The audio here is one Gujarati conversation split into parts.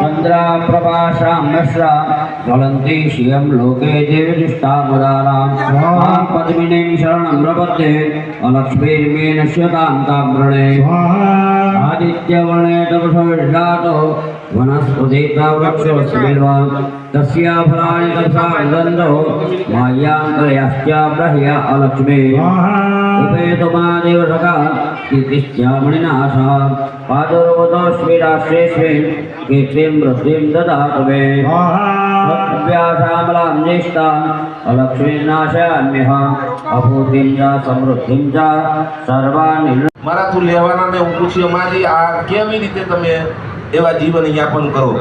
ચંદ્રા પ્રભાષા મશ્રા ज्वलन्ति श्रियं लोके देवनिष्ठामुदारां मां पद्मिनीं शरणं प्रपद्ये अलक्ष्मीर्मेन श्यतान्ताग्रणे आदित्यवर्णे तपसविष्टातो वनस्पतिता वृक्षोऽस्मिल्वा तस्या फलानि तपसा निदन्तो माय्यान्तर्याश्च ब्रह्य अलक्ष्मी उपेतुमादेव सखा कीर्तिश्चामणिनाशः पादुर्वतोऽस्मिराश्रेष्मे कीर्तिं वृद्धिं ददातु मे व्यासामलां ज्येष्ठां अलक्ष्मीनाशयाम्यः अभूतिं च સમૃદ્ધિં ચ સર્વાનિ મારાથી લેવાના ને હું પૂછ્યું મારી આ કેવી રીતે તમે એવા જીવન યાપન કરો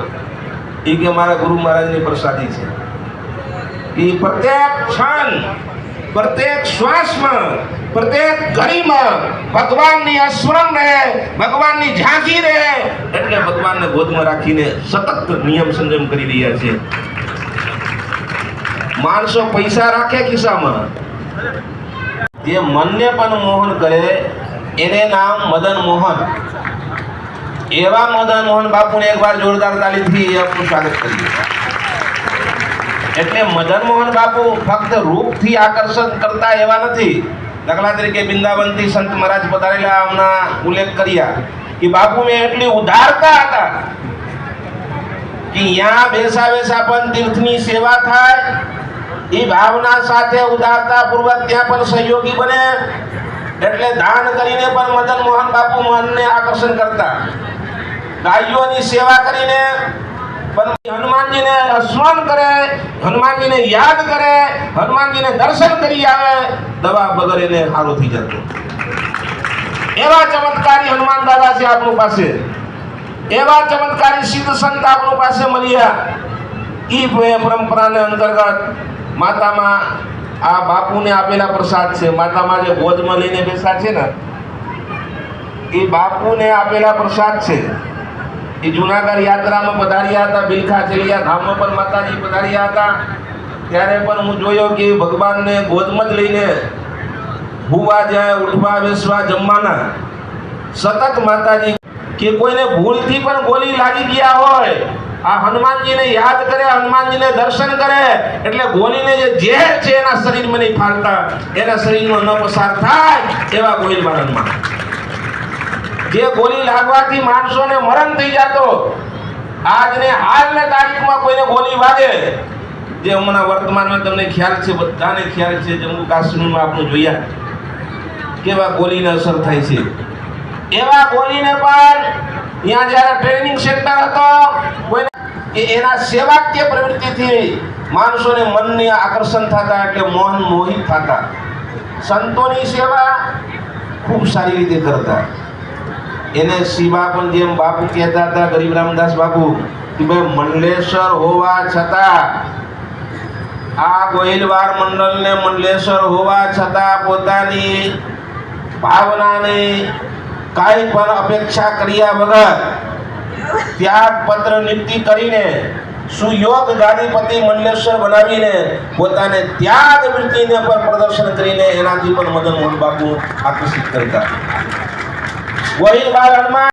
એ કે મારા ગુરુ મહારાજની પ્રસાદી છે એ પ્રત્યેક ક્ષણ પ્રત્યેક શ્વાસમાં પ્રત્યેક ઘડીમાં ભગવાનની સ્મરણ રહે ભગવાનની ઝાંખી રહે એટલે ભગવાનને ગોદમાં રાખીને સતત નિયમ સંયમ કરી રહ્યા છે માણસો પૈસા રાખે ખિસ્સામાં. જે મનને પણ મોહન કરે, એને નામ મદન મોહન. એવા મદન મોહન બાપુને એકવાર જોરદાર તાલીમથી આપણું સ્વાગત કરીએ. એટલે મદન મોહન બાપુ ફક્ત રૂપથી આકર્ષણ કરતા એવા નથી. દાખલા તરીકે બિંદાવનથી સંત મહારાજ પધારેલા હમણાં ઉલ્લેખ કર્યા કે બાપુ મેં એટલી ઉદારતા હતા કે અહીંયા બેસા બેસા પણ તીર્થની સેવા થાય એ ભાવના સાથે ઉદારતા પૂર્વક ત્યાં પણ સહયોગી બને, એટલે દાન કરીને પણ મદન મોહન બાપુ મનને આકર્ષણ કરતા. ગાયોની સેવા કરીને હનુમાનજીને સ્મરણ કરે, હનુમાનજીને યાદ કરે, હનુમાનજીને દર્શન કરી આવે, દવા વગર એને સારું થઈ જતું. એવા ચમત્કારી હનુમાન દાદા છે આપણી પાસે. એવા ચમત્કારી સિદ્ધ સંત આપણી પાસે મળ્યા. ઈ પરંપરાને અંતર્ગત માતામાં આ બાપુને આપેલા પ્રસાદ છે. માતામાં જે ગોદમાં લઈને બેસા છે ને, એ બાપુને આપેલા પ્રસાદ છે. એ જુનાગઢ યાત્રામાં પધાર્યા હતા બિલખા ચેલિયા ધામમાં પણ માતાજી પધાર્યા હતા. ત્યારે પણ હું જોયો કે ભગવાનને ગોદમાં જ લઈને ભૂવા જાય, ઉઠવા, બેસવા, જમવાના. સતત માતાજી કે કોઈને ભૂલથી પણ ગોલી લાગી ગયા હોય આ હનુમાનજીને યાદ કરે, હનુમાનજીને દર્શન કરે, એટલે ગોલીને જે ઝેર છે એના શરીરમાં નહીં ફાલતા એના શરીરનો ન પસાર થાય એવા ગોલી હનુમાન જે ગોલી લાગવાથી માણસોને મરણ થઈ જતો, આજને હાલના તારીખમાં કોઈને ગોલી વાગે. જે હમણાં વર્તમાનમાં તમને ખ્યાલ છે, બધાને ખ્યાલ છે, જમ્મુ કાશ્મીરમાં આપણે જોયા. કેવા ગોલીને અસર થાય છે. એવા ગોલીને પણ ત્યાં જ્યારે ટ્રેનિંગ સેન્ટર હતો કે એના સેવાકીય પ્રવૃત્તિથી માણસોને મનને આકર્ષણ થતા એટલે મન મોહિત થતા. સંતોની સેવા ખૂબ સારી રીતે કરતા. એને શિવા પણ જેમ બાપુ કહેતા હતા, ગરીબ રામદાસ બાપુ, કે ભાઈ મંડલેશ્વર હોવા છતાં આ ગોહિલવાર મંડળને મંડલેશ્વર હોવા છતાં પોતાની ભાવનાને કાંઈ પણ અપેક્ષા કર્યા વગર ત્યાગ પત્ર નિયુક્તિ કરીને સુયોગ ગાદીપતિ મંડલેશ્વર બનાવીને પોતાને ત્યાગ વૃત્તિને પર પ્રદર્શન કરીને એનાથી પણ મદન મોહન બાપુ આકર્ષિત કરતા. વહી હનુમાન